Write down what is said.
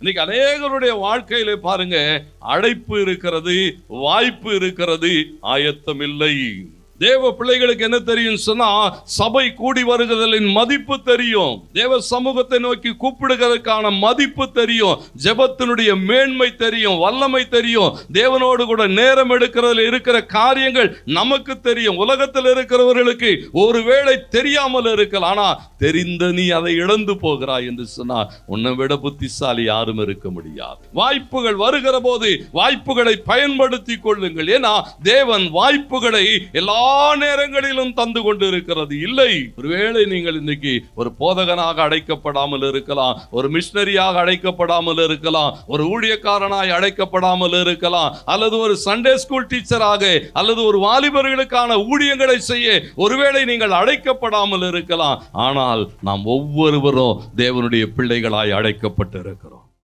இன்னைக்கு அநேகருடைய வாழ்க்கையில பாருங்க அழைப்பு இருக்கிறது வாய்ப்பு இருக்கிறது ஆயத்தம் இல்லை தேவ பிள்ளைகளுக்கு என்ன தெரியும் சொன்னா சபை கூடி வருகிறதின் மதிப்பு தெரியும். தேவ சமூகத்தை நோக்கி கூப்பிடுகிறதுக்கான மதிப்பு தெரியும். ஜெபத்தினுடைய மேன்மை தெரியும் வல்லமை தெரியும். தேவனோடு கூட நேரம் எடுக்கிறதுல இருக்கிற காரியங்கள் நமக்கு தெரியும். உலகத்தில் இருக்கிறவர்களுக்கு ஒருவேளை தெரியாமல் இருக்கலாம். ஆனா தெரிந்த நீ அதை இழந்து போகிறாய் என்று சொன்னா உன்னை விட புத்திசாலி யாரும் இருக்க முடியாது. வாய்ப்புகள் வருகிற போது வாய்ப்புகளை பயன்படுத்தி கொள்ளுங்கள். ஏன்னா தேவன் வாய்ப்புகளை எல்லா நேரங்களிலும் தந்து கொண்டு இருக்கிறது இல்லை ஒருவேளை நீங்கள் இன்னைக்கு ஒரு போதகனாக அழைக்கப்படாமல் இருக்கலாம் ஒரு மிஷனரியாக அழைக்கப்படாமல் இருக்கலாம் ஒரு ஊழியக்காரனாய் அழைக்கப்படாமல் இருக்கலாம் அல்லது ஒரு சண்டே ஸ்கூல் டீச்சராக அல்லது ஒரு வாலிபர்களுக்கான ஊழியங்களை செய்ய ஒருவேளை நீங்கள் அழைக்கப்படாமல் இருக்கலாம். ஆனால் நாம் ஒவ்வொருவரும் தேவனுடைய பிள்ளைகளாய் அழைக்கப்பட்டு இருக்கிறோம்